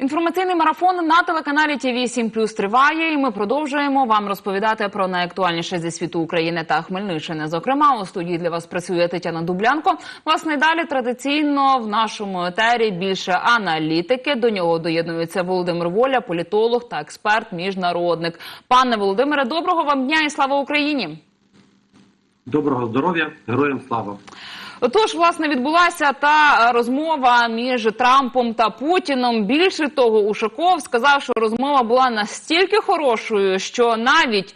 Інформаційний марафон на телеканалі ТВ 7 Плюс триває, і ми продовжуємо вам розповідати про найактуальніше зі світу України та Хмельниччини. Зокрема, у студії для вас працює Тетяна Дублянко. Власне, далі традиційно в нашому етері більше аналітики. До нього доєднується Володимир Воля, політолог та експерт, міжнародник. Пане Володимире, доброго вам дня і слава Україні! Доброго здоров'я, героям слава. Отож, власне, відбулася та е, розмова між Трампом та Путіном. Більше того, Ушаков сказав, що розмова була настільки хорошою, що навіть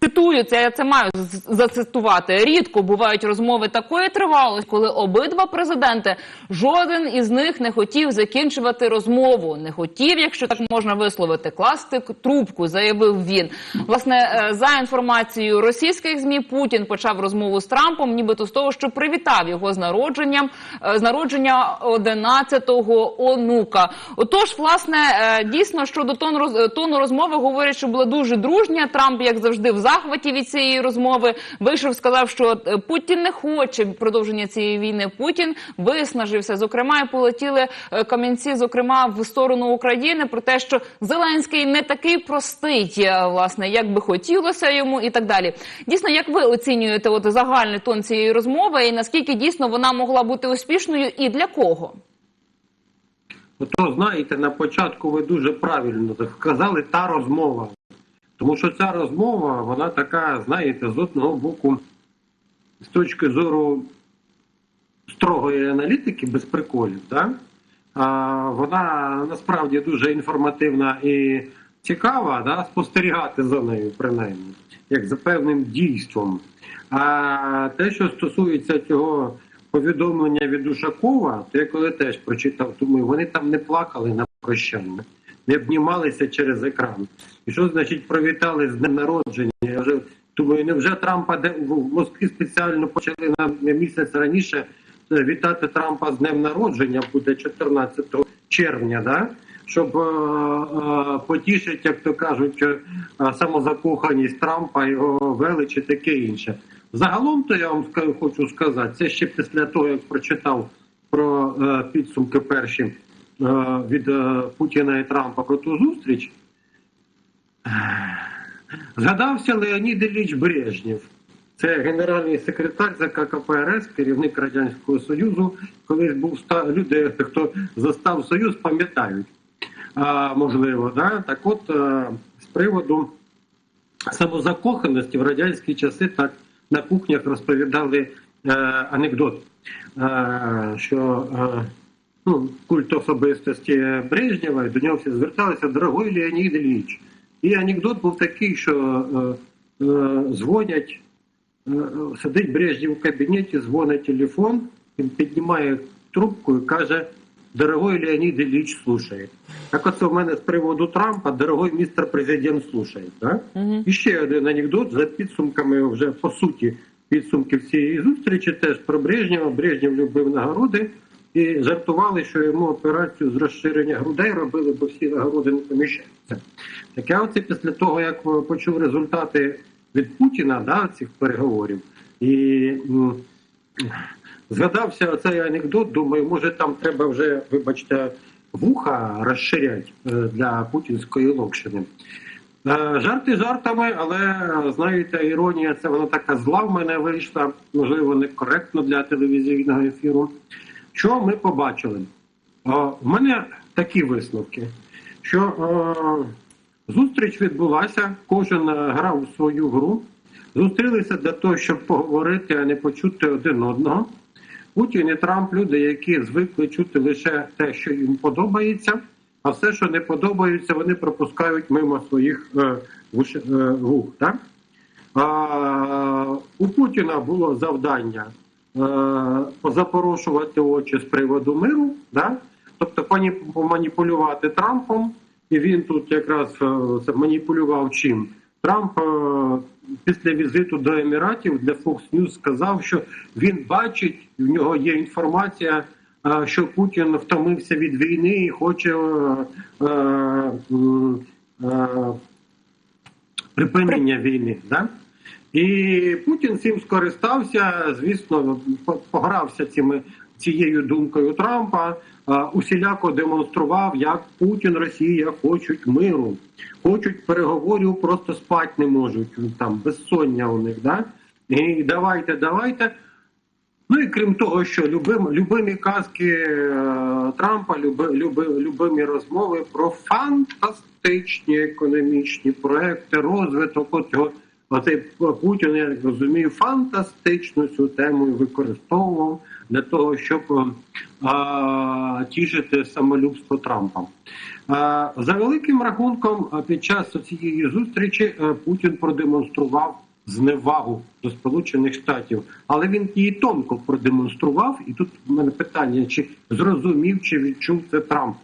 цитую це, я це маю зацитувати. Рідко бувають розмови такої тривалості, коли обидва президенти жоден із них не хотів закінчувати розмову. Не хотів, якщо так можна висловити, класти трубку, заявив він. Власне, е, за інформацією російських змі, Путін почав розмову з Трампом, нібито з того, що привітав його з народженням е, з народження 11-го онука. Отож, власне, е, дійсно щодо тону розмови говорять, що була дуже дружня. Трамп, як завжди, в захваті від цієї розмови вийшов, сказав, що е, Путін не хоче продовження цієї війни. Путін виснажився. Зокрема, і полетіли е, камінці, зокрема в сторону України, про те, що Зеленський не такий простий, е, власне, як би хотілося йому, і так далі. Дійсно, як ви оцінюєте от загальний тон цієї розмови, і наскільки дійсно вона могла бути успішною, і для кого? Ото знаєте, на початку ви дуже правильно сказали та розмова. Тому що ця розмова, вона така, знаєте, з одного боку, з точки зору строгої аналітики, без приколів, да? а, вона насправді дуже інформативна і цікава, да? спостерігати за нею, принаймні, як за певним дійством. А те, що стосується цього повідомлення від Ушакова, то я коли теж прочитав, думаю, вони там не плакали на прощання, не обнімалися через екран. І що значить привітали з днем народження? Я вже думаю, невже Трампа де в Москві спеціально почали на місяць раніше е, вітати Трампа з днем народження, буде 14 червня, да? щоб е, е, потішити, як то кажуть, е, самозакоханість Трампа, його велич і таке інше. Загалом, то я вам хочу сказати, це ще після того, як прочитав про е, підсумки перші е, від е, Путіна і Трампа про ту зустріч. Згадався Леонід Ілліч Брежнєв. Це генеральний секретар ЗК КПРС, керівник Радянського Союзу. Колись був люди, хто застав Союз, пам'ятають. А, можливо, да? так от е, з приводу самозакоханості в радянські часи так на кухнях розповідали е, анекдот, е, що е, ну, культ особистості Брежнєва, до нього всі зверталися, дорогой Леонід Ілліч. І анекдот був такий, що е, е, дзвонять, е, сидить Брежнєв у кабінеті, дзвонить телефон, він піднімає трубку і каже: Дорогой Леонід Ілліч слушає. Так оце в мене з приводу Трампа, дорогой містер президент слушає. Так? Угу. І ще один анекдот за підсумками вже по суті підсумків цієї зустрічі. Теж про Брежнєва. Брежнєв любив нагороди і жартували, що йому операцію з розширення грудей робили, бо всі нагороди не поміщаються. Так я оце після того, як почув результати від Путіна, да, цих переговорів, і згадався оцей анекдот. Думаю, може там треба вже, вибачте, вуха розширяти е, для путінської локшини. Е, Жарти жартами, але знаєте, іронія це вона така зла в мене вийшла, можливо, некоректно для телевізійного ефіру. Що ми побачили? Е, В мене такі висновки, що е, зустріч відбулася, кожен е, грав у свою гру, зустрілися для того, щоб поговорити, а не почути один одного. Путін і Трамп люди, які звикли чути лише те, що їм подобається, а все, що не подобається, вони пропускають мимо своїх е, е, вух. Так? А, у Путіна було завдання е, запорошувати очі з приводу миру, да? тобто поманіпулювати Трампом, і він тут якраз е, маніпулював чим. Трамп е, після візиту до Еміратів для Fox News сказав, що він бачить, в нього є інформація, е, що Путін втомився від війни і хоче е, е, е, припинення війни. Да? І Путін цим скористався, звісно, погрався цими цією думкою Трампа, усіляко демонстрував, як Путін, Росія хочуть миру, хочуть переговорів, просто спати не можуть. Там безсоння у них, да? І давайте, давайте. Ну і крім того, що любим, любимі казки е, Трампа, люби, люби, любимі розмови про фантастичні економічні проекти, розвиток. От його оцей Путін, я розумію, фантастично цю тему використовував для того, щоб а, тішити самолюбство Трампа. А, за великим рахунком, а, під час цієї зустрічі е, Путін продемонстрував зневагу до Сполучених Штатів, але він її тонко продемонстрував. І тут в мене питання: чи зрозумів, чи відчув це Трамп?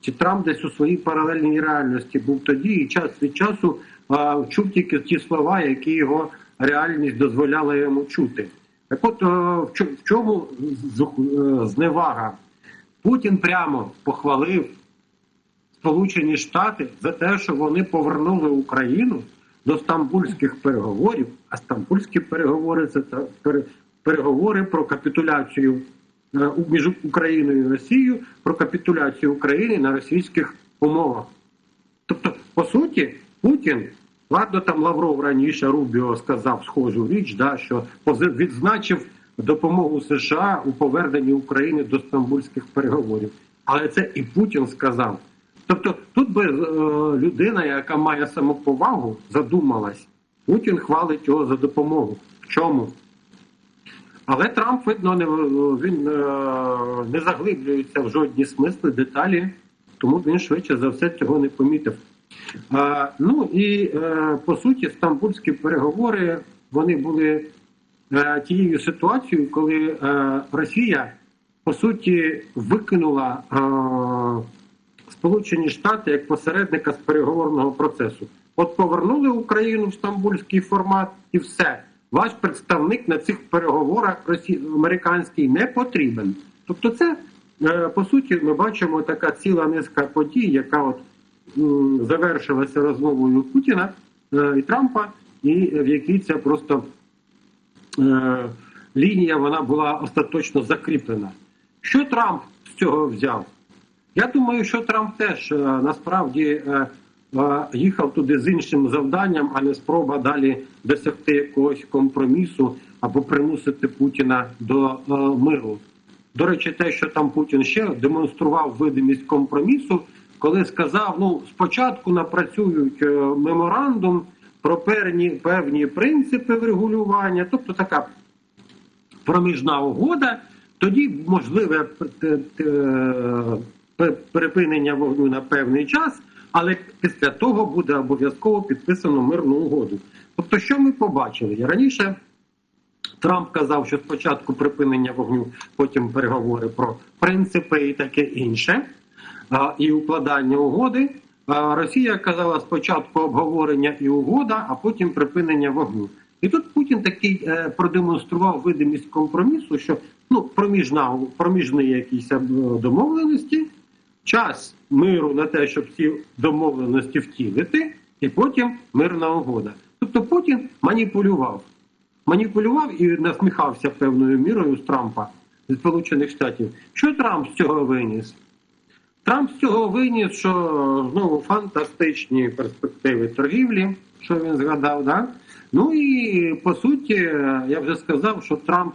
Чи Трамп десь у своїй паралельній реальності був тоді і час від часу а, чув тільки ті слова, які його реальність дозволяла йому чути. Так от е, в чому е, зневага? Путін прямо похвалив Сполучені Штати за те, що вони повернули Україну до стамбульських переговорів. А стамбульські переговори це переговори про капітуляцію е, між Україною і Росією, про капітуляцію України на російських умовах. Тобто, по суті, Путін, ладно, там Лавров раніше Рубіо сказав схожу річ, да, що відзначив допомогу США у поверненні України до стамбульських переговорів. Але це і Путін сказав. Тобто, тут би е, людина, яка має самоповагу, задумалась. Путін хвалить його за допомогу. В чому? Але Трамп, видно, не він е, не заглиблюється в жодні смисли, деталі, тому він швидше за все цього не помітив. Ну і е, по суті, стамбульські переговори вони були е, тією ситуацією, коли е, Росія по суті викинула Сполучені Штати як посередника з переговорного процесу. От повернули Україну в стамбульський формат, і все. Ваш представник на цих переговорах американський не потрібен. Тобто, це по суті ми бачимо така ціла низка подій, яка от завершилася розмовою Путіна е, і Трампа, і в якій це просто е, лінія вона була остаточно закріплена. Що Трамп з цього взяв? Я думаю, що Трамп теж е, насправді їхав туди з іншим завданням, а не спроба далі досягти якогось компромісу або примусити Путіна до миру. До речі, те, що там Путін ще демонстрував видимість компромісу, коли сказав: ну спочатку напрацюють е, меморандум про певні, певні принципи врегулювання, тобто така проміжна угода, тоді можливе т- п- припинення вогню на певний час, але після того буде обов'язково підписано мирну угоду. Тобто, що ми побачили? Раніше Трамп казав, що спочатку припинення вогню, потім переговори про принципи і таке інше, і укладання угоди. Росія казала спочатку обговорення і угода, а потім припинення вогню. І тут Путін такий е, продемонстрував видимість компромісу, що ну проміжна проміжні якісь е, домовленості, час миру на те, щоб ці домовленості втілити, і потім мирна угода. Тобто Путін маніпулював маніпулював і насміхався певною мірою з Трампа з Сполучених Штатів. Що Трамп з цього виніс? Трамп з цього виніс, що знову фантастичні перспективи торгівлі, що він згадав, да? Ну і по суті, я вже сказав, що Трамп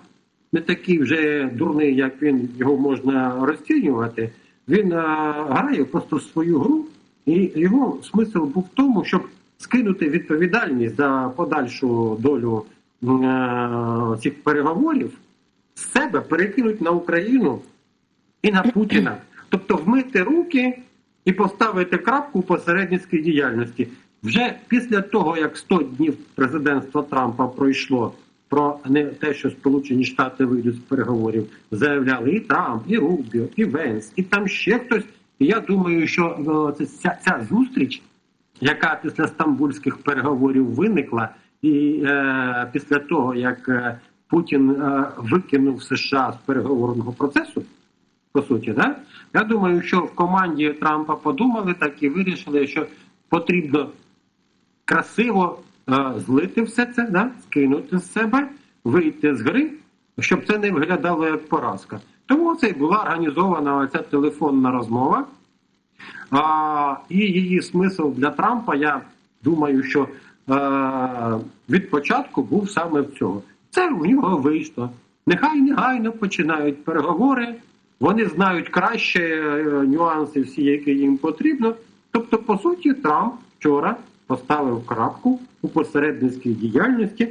не такий вже дурний, як він його можна розцінювати. Він е, грає просто свою гру, і його смисл був в тому, щоб скинути відповідальність за подальшу долю е, цих переговорів з себе перекинуть на Україну і на Путіна. Тобто вмити руки і поставити крапку в посередницькій діяльності. Вже після того, як 100 днів президентства Трампа пройшло про не те, що Сполучені Штати вийдуть з переговорів, заявляли і Трамп, і Рубіо, і Венс, і там ще хтось. І я думаю, що е, ця, ця зустріч, яка після стамбульських переговорів виникла, і е, після того, як е, Путін е, викинув США з переговорного процесу, по суті, да? я думаю, що в команді Трампа подумали так і вирішили, що потрібно красиво е, злити все це, да? скинути з себе, вийти з гри, щоб це не виглядало як поразка. Тому це і була організована ця телефонна розмова. А, і її смисл для Трампа, я думаю, що е, від початку був саме в цього. Це в нього вийшло. Нехай негайно починають переговори, вони знають краще е, нюанси, всі, які їм потрібно. Тобто, по суті, Трамп вчора поставив крапку у посередницькій діяльності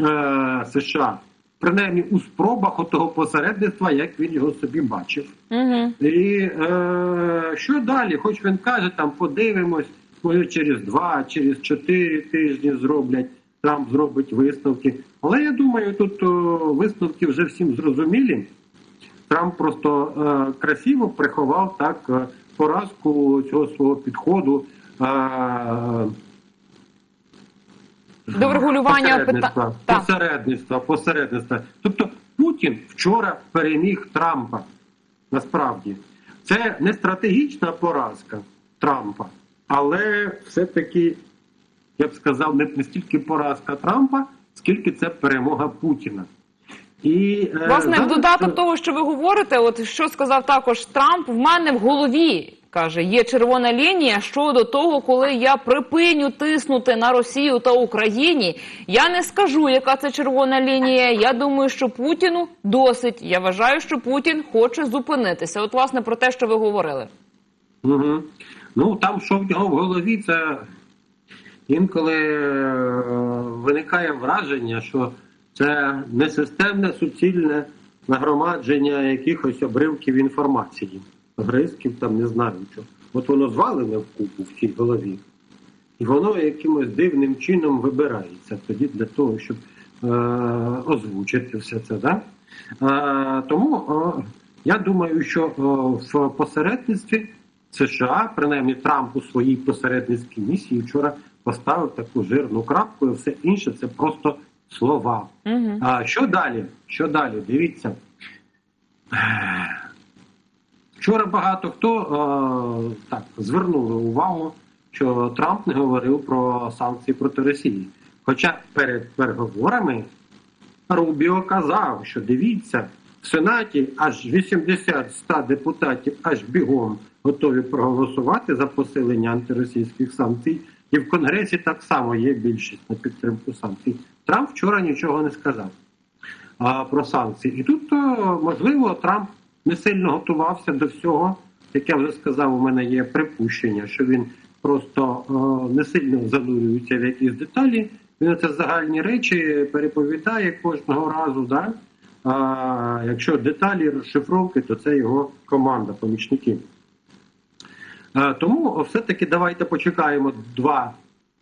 е, США, принаймні у спробах того посередництва, як він його собі бачив. Угу. І е, що далі? Хоч він каже, там подивимось, може через два, через чотири тижні зроблять, Трамп зробить висновки. Але я думаю, тут о, висновки вже всім зрозумілі. Трамп просто е, красиво приховав так е, поразку цього свого підходу. Е, До врегулювання посередництва, пита- посередництва, посередництва. Тобто Путін вчора переміг Трампа. Насправді, це не стратегічна поразка Трампа, але все-таки, я б сказав, не стільки поразка Трампа, скільки це перемога Путіна. І, е, Власне, в додаток е, того, що ви говорите, от що сказав також Трамп, в мене в голові каже, є червона лінія щодо того, коли я припиню тиснути на Росію та Україні. Я не скажу, яка це червона лінія. Я думаю, що Путіну досить. Я вважаю, що Путін хоче зупинитися. От, власне, про те, що ви говорили. Угу. Ну там, що в нього в голові, це інколи е, виникає враження, що це не системне суцільне нагромадження якихось обривків інформації, гризків, там не знаю що. От воно звалене в купу в цій голові, і воно якимось дивним чином вибирається тоді для того, щоб е, озвучити все це. Да? Е, тому е, я думаю, що е, в посередництві США, принаймні Трамп у своїй посередницькій місії вчора поставив таку жирну крапку, і все інше це просто слова. Угу. А що далі? Що далі? Дивіться. Вчора багато хто е, так звернули увагу, що Трамп не говорив про санкції проти Росії. Хоча перед переговорами Рубіо казав, що дивіться, в Сенаті аж 80-100 депутатів аж бігом готові проголосувати за посилення антиросійських санкцій, і в Конгресі так само є більшість на підтримку санкцій. Трамп вчора нічого не сказав а, про санкції. І тут, можливо, Трамп не сильно готувався до всього. Як я вже сказав, у мене є припущення, що він просто е, не сильно занурюється в якісь деталі. Він це загальні речі переповідає кожного разу. Да? А якщо деталі розшифровки, то це його команда, помічники. Е, Тому все-таки давайте почекаємо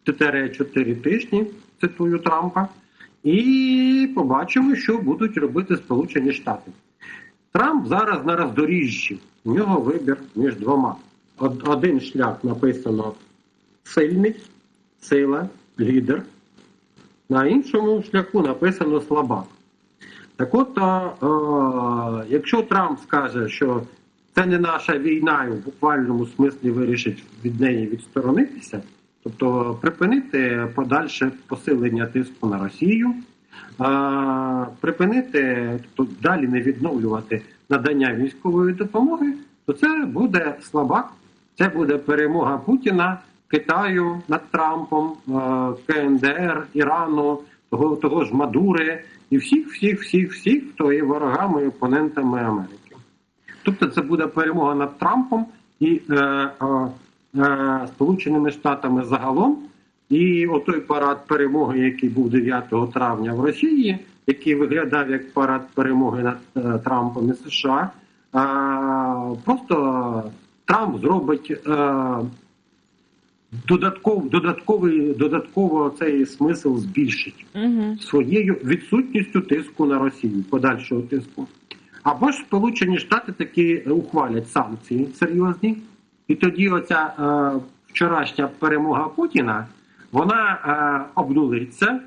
2-4 тижні, цитую Трампа, і побачимо, що будуть робити Сполучені Штати. Трамп зараз на роздоріжжі. У нього вибір між двома. Один шлях написано сильний, сила, лідер. На іншому шляху написано слабак. Так от, а, а, якщо Трамп скаже, що це не наша війна, і в буквальному смислі вирішить від неї відсторонитися, тобто припинити подальше посилення тиску на Росію, припинити, тобто далі не відновлювати надання військової допомоги, то це буде слабак, це буде перемога Путіна, Китаю над Трампом, КНДР, Ірану, того, того ж Мадури і всіх, всіх, всіх, всіх, хто є ворогами і опонентами Америки. Тобто це буде перемога над Трампом і е, е, е, Сполученими Штатами загалом. І отой парад перемоги, який був 9 травня в Росії, який виглядав як парад перемоги над е, Трампом і США, е, просто Трамп зробить е, додатков, додатковий, додатково цей смисл збільшить Угу. своєю відсутністю тиску на Росію, подальшого тиску. Або ж Сполучені Штати таки ухвалять санкції серйозні, і тоді оця е, вчорашня перемога Путіна вона е, обнулиться,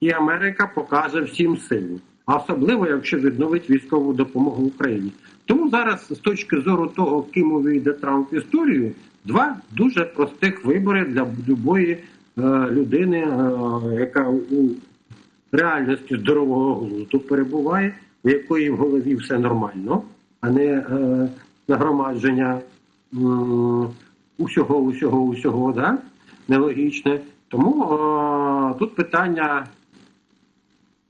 і Америка покаже всім силу. Особливо, якщо відновить військову допомогу Україні. Тому зараз, з точки зору того, ким увійде Трамп в історію, два дуже простих вибори для будь-якої е, людини, е, яка у реальності здорового глузду перебуває. В якої в голові все нормально, а не е, нагромадження м, усього, усього, усього, да? нелогічне. Тому е, тут питання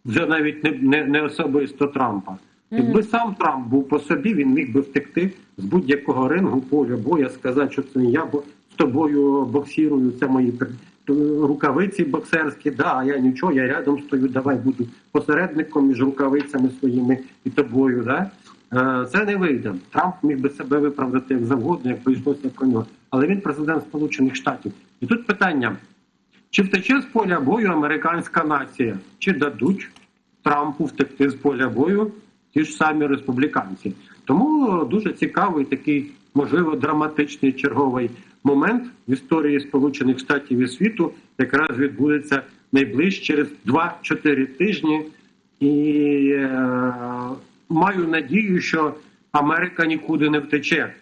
вже навіть не, не, не особисто Трампа. Якби сам Трамп був по собі, він міг би втекти з будь-якого рингу, поля боя, сказати, що це не я, бо з тобою боксірую, це мої рукавиці боксерські, да, я нічого, я рядом стою, давай буду посередником між рукавицями своїми і тобою. Да? Е, Це не вийде. Трамп міг би себе виправдати як завгодно, якби йшлося про нього. Але він президент Сполучених Штатів. І тут питання: чи втече з поля бою американська нація, чи дадуть Трампу втекти з поля бою ті ж самі республіканці? Тому дуже цікавий такий, можливо, драматичний черговий момент в історії Сполучених Штатів і світу якраз відбудеться найближче через 2-4 тижні. І е, маю надію, що Америка нікуди не втече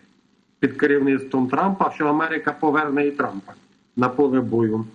під керівництвом Трампа, що Америка поверне і Трампа на поле бою.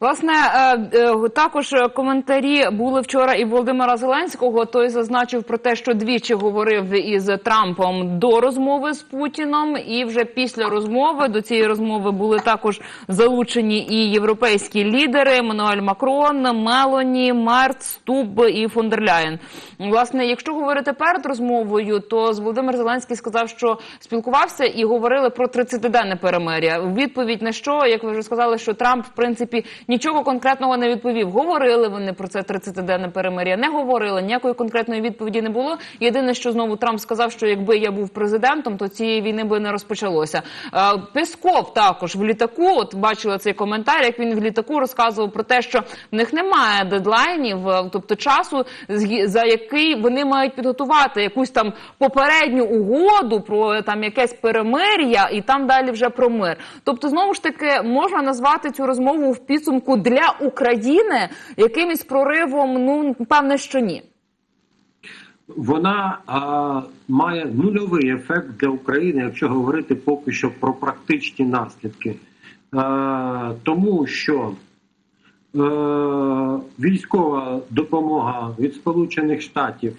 Власне, е, е, також коментарі були вчора і Володимира Зеленського. Той зазначив про те, що двічі говорив із Трампом до розмови з Путіном, і вже після розмови до цієї розмови були також залучені і європейські лідери: Еммануель Макрон, Мелоні, Мерц, Стуб і фон дер Ляєн. Власне, якщо говорити перед розмовою, то з Володимир Зеленський сказав, що спілкувався і говорили про 30-денне перемир'я. Відповідь на що, як ви вже сказали, що Трамп в принципі нічого конкретного не відповів. Говорили вони про це 30-денне перемир'я, не говорили. Ніякої конкретної відповіді не було. Єдине, що знову Трамп сказав, що якби я був президентом, то цієї війни би не розпочалося. Е, Песков також в літаку. От бачили цей коментар, як він в літаку розказував про те, що в них немає дедлайнів, е, тобто часу, за який вони мають підготувати якусь там попередню угоду про там якесь перемир'я, і там далі вже про мир. Тобто, знову ж таки, можна назвати цю розмову в підсумку для України якимось проривом. Ну певне, що ні. Вона а, має нульовий ефект для України, якщо говорити поки що про практичні наслідки. А, тому що е, військова допомога від Сполучених Штатів,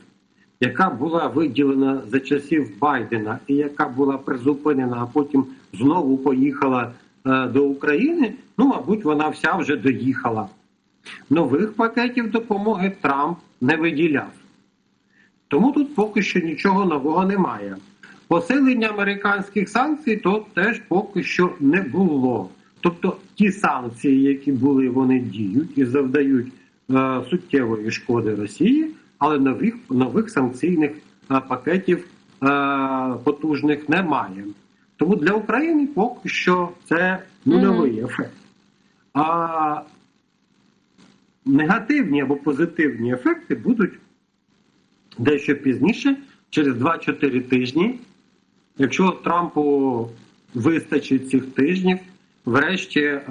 яка була виділена за часів Байдена і яка була призупинена, а потім знову поїхала до України, ну, мабуть, вона вся вже доїхала. Нових пакетів допомоги Трамп не виділяв. Тому тут поки що нічого нового немає. Посилення американських санкцій то теж поки що не було. Тобто ті санкції, які були, вони діють і завдають е, суттєвої шкоди Росії, але нових нових санкційних е, пакетів е, потужних немає. Тому для України поки що це нульовий ефект. А негативні або позитивні ефекти будуть дещо пізніше, через 2-4 тижні, якщо Трампу вистачить цих тижнів, врешті е,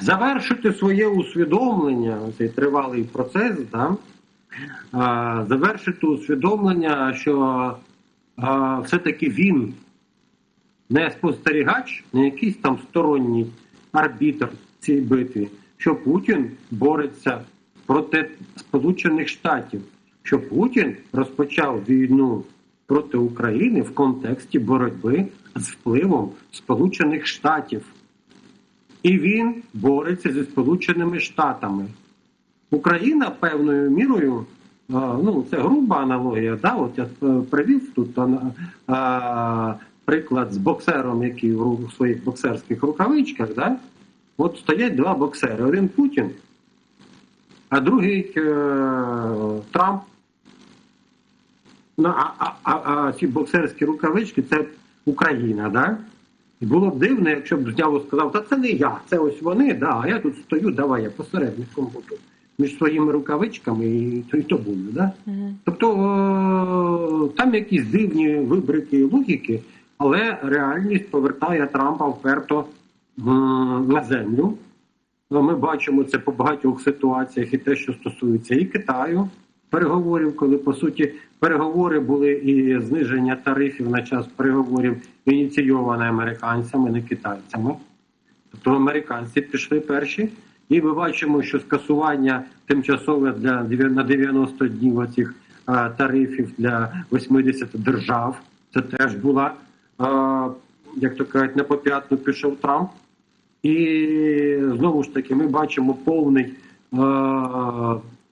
завершити своє усвідомлення, цей тривалий процес, да, е, завершити усвідомлення, що е, все-таки він не спостерігач, не якийсь там сторонній арбітр цій битві, що Путін бореться проти Сполучених Штатів, що Путін розпочав війну проти України в контексті боротьби з впливом Сполучених Штатів. І він бореться зі Сполученими Штатами. Україна певною мірою, а, ну це груба аналогія. Да? От я е, привів тут а, приклад з боксером, який в своїх боксерських рукавичках. Да? От стоять два боксери: один Путін, а другий е, Трамп. Ну, а, а, а, а ці боксерські рукавички це Україна, да? І було б дивно, якщо б зняло сказав, та це не я, це ось вони, да, а я тут стою, давай я посередником буду між своїми рукавичками і, і тобою. Да? Тобто о, там якісь дивні вибрики логіки, але реальність повертає Трампа вперто м, на землю. Ми бачимо це по багатьох ситуаціях, і те, що стосується і Китаю, переговорів, коли по суті переговори були і зниження тарифів на час переговорів ініційоване американцями, не китайцями. Тобто американці пішли перші І ми бачимо, що скасування тимчасове для на 90 днів оцих е, тарифів для 80 держав. Це теж була, е, як то кажуть, на поп'ятну пішов Трамп. І знову ж таки, ми бачимо повний е,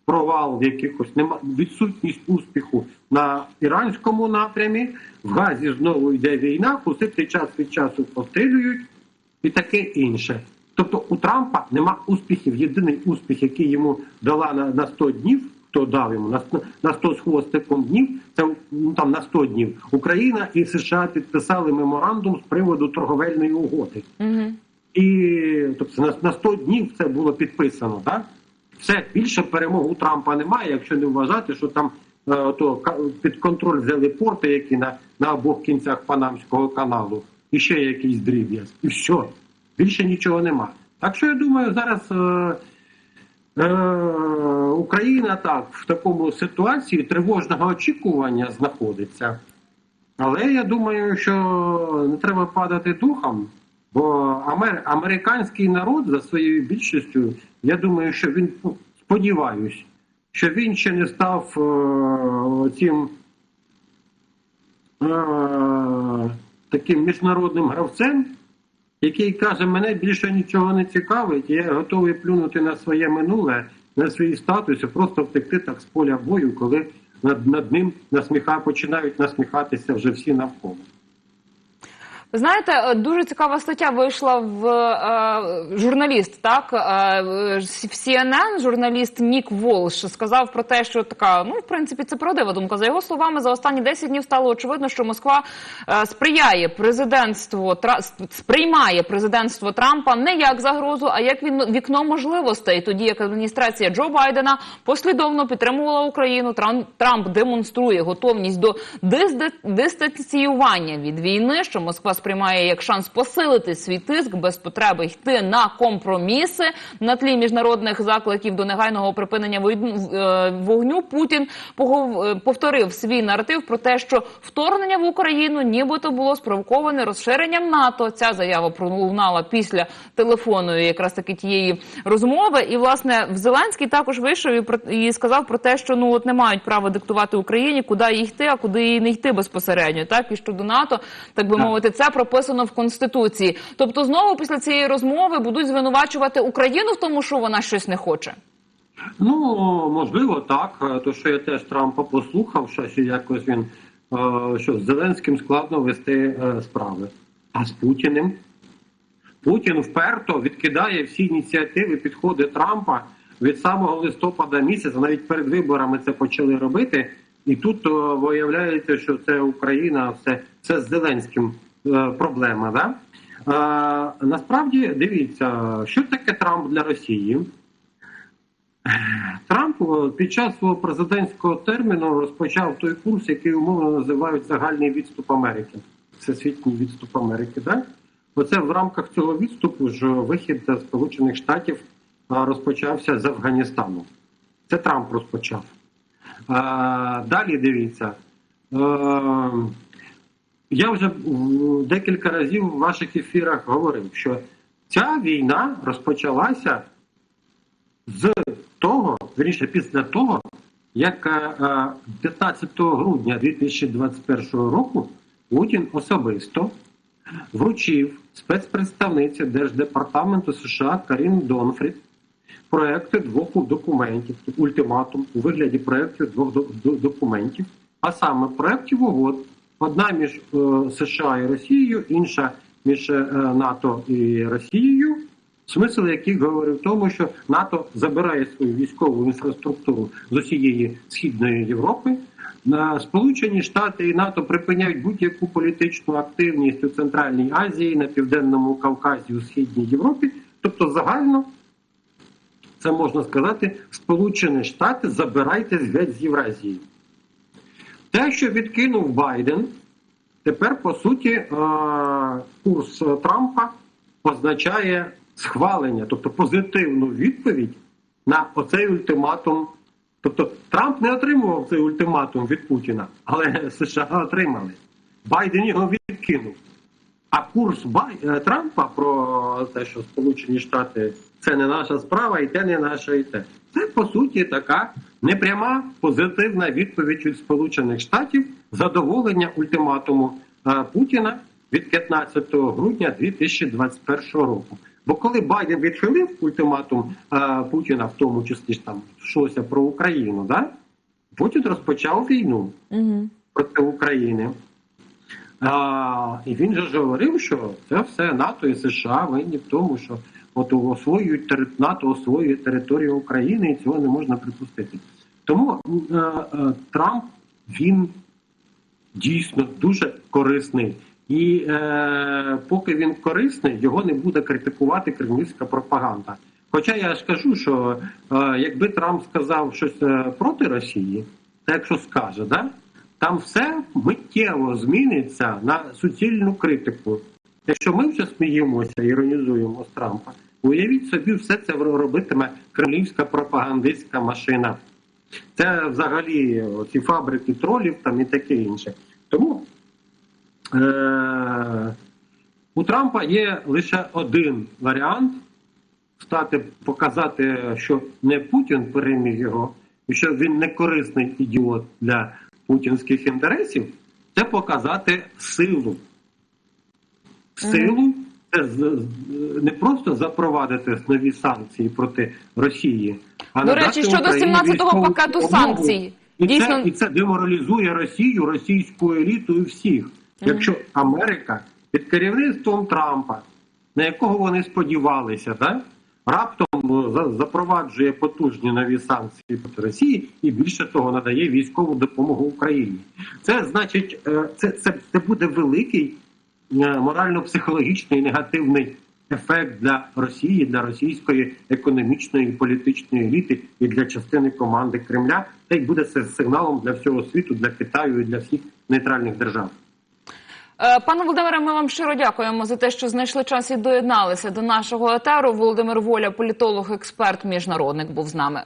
провал якихось нема відсутність успіху на іранському напрямі. В Газі знову йде війна, хусити час від часу пострілюють і таке інше. Тобто у Трампа нема успіхів. Єдиний успіх, який йому дала на, на 100 днів, хто дав йому на, 100 на 100 з хвостиком днів, це ну, там на 100 днів. Україна і США підписали меморандум з приводу торговельної угоди. Угу. І тобто на, на 100 днів це було підписано, так? Все більше перемог у Трампа немає, якщо не вважати, що там е, то під контроль взяли порти, які на, на обох кінцях Панамського каналу, і ще якийсь дріб'яз. І все. Більше нічого нема. Так що я думаю, зараз е, е, Україна так в такому ситуації тривожного очікування знаходиться. Але я думаю, що не треба падати духом, бо амер... американський народ за своєю більшістю, я думаю, що він ну, сподіваюсь, що він ще не став е, цим е, таким міжнародним гравцем, який каже, мене більше нічого не цікавить, я готовий плюнути на своє минуле, на свої статуси, просто втекти так з поля бою, коли над, над ним насміха, починають насміхатися вже всі навколо. Ви знаєте, е, дуже цікава стаття вийшла в е, журналіст, так е, в CNN журналіст Нік Волш сказав про те, що така, ну в принципі, це правдива думка. За його словами, за останні 10 днів стало очевидно, що Москва е, сприяє президентству Тра- сприймає президентство Трампа не як загрозу, а як він вікно можливостей. Тоді як адміністрація Джо Байдена послідовно підтримувала Україну. Трамп, Трамп демонструє готовність до дизде- дистанціювання від війни, що Москва сприймає як шанс посилити свій тиск без потреби йти на компроміси на тлі міжнародних закликів до негайного припинення е, вогню. Путін е, повторив свій наратив про те, що вторгнення в Україну нібито було спровоковане розширенням НАТО. Ця заява пролунала після телефонної, якраз таки тієї розмови. І власне в Зеленський також вийшов і і сказав про те, що ну от не мають права диктувати Україні, куди їй йти, а куди їй не йти безпосередньо. Так і щодо НАТО, так би мовити, це прописано в конституції. Тобто, знову після цієї розмови будуть звинувачувати Україну в тому, що вона щось не хоче. Ну, можливо, так. Е, То, що я теж Трампа послухав, що якось він е, що з Зеленським складно вести е, справи. А з Путіним? Путін вперто відкидає всі ініціативи, підходи Трампа від самого листопада місяця, навіть перед виборами це почали робити. І тут виявляється, що це Україна, все це з Зеленським проблема. Да? Е, насправді дивіться, що таке Трамп для Росії. Трамп е, під час свого президентського терміну розпочав той курс, який умовно називають загальний відступ Америки. Всесвітній відступ Америки. Да? Оце в рамках цього відступу ж вихід Сполучених Штатів розпочався з Афганістану. Це Трамп розпочав. Далі дивіться. Е, я вже декілька разів в ваших ефірах говорив, що ця війна розпочалася з того, вірніше, після того, як е, е, 15 грудня 2021 року Путін особисто вручив спецпредставниці Держдепартаменту США Карін Донфрід проекти двох документів, ультиматум у вигляді проєктів двох до- до- документів, а саме проєктів угод. Одна між е, США і Росією, інша між е, НАТО і Росією. Смисл яких говорив в тому, що НАТО забирає свою військову інфраструктуру з усієї східної Європи. Сполучені Штати і НАТО припиняють будь-яку політичну активність у Центральній Азії, на Південному Кавказі, у Східній Європі. Тобто, загально це можна сказати, Сполучені Штати забирайте з Євразії. Те, що відкинув Байден, тепер по суті е, курс Трампа означає схвалення, тобто позитивну відповідь на оцей ультиматум. Тобто Трамп не отримував цей ультиматум від Путіна, але США отримали. Байден його відкинув. А курс Бай... е, Трампа про те, що Сполучені Штати це не наша справа, і те не наше, і те. Це по суті така непряма позитивна відповідь від Сполучених Штатів задоволення ультиматуму е, Путіна від 15 грудня 2021 року. Бо коли Байден відхилив ультиматум е, Путіна, в тому числі ж там йшлося про Україну, да? Путін розпочав війну Угу. проти України. А, і він же ж говорив, що це все НАТО і США винні в тому, що от освоюють НАТО освоює територію України, і цього не можна припустити. Тому е, е, Трамп він дійсно дуже корисний. І е, поки він корисний, його не буде критикувати кремлівська пропаганда. Хоча я ж кажу, що е, якби Трамп сказав щось е, проти Росії, та якщо скаже, да, там все миттєво зміниться на суцільну критику. Якщо ми вже сміємося, іронізуємо з Трампа, уявіть собі, все це робитиме кремлівська пропагандистська машина. Це взагалі ці фабрики тролів там і таке інше. Тому е- у Трампа є лише один варіант стати, показати, що не Путін переміг його, і що він не корисний ідіот для путінських інтересів, це показати силу. Силу це не просто запровадити нові санкції проти Росії, а До речі, щодо Україні 17-го військову пакету санкцій, І, дійсно це, і це деморалізує Росію, російську еліту і всіх. Якщо Америка під керівництвом Трампа, на якого вони сподівалися, да? раптом ну, запроваджує потужні нові санкції проти Росії і більше того надає військову допомогу Україні. Це значить, е, це, це, це буде великий е, морально-психологічний негативний ефект для Росії, для російської економічної і політичної еліти і для частини команди Кремля. Та й буде це сигналом для всього світу, для Китаю і для всіх нейтральних держав. Е, Пане Володимире, ми вам щиро дякуємо за те, що знайшли час і доєдналися до нашого етеру. Володимир Воля, політолог, експерт, міжнародник, був з нами.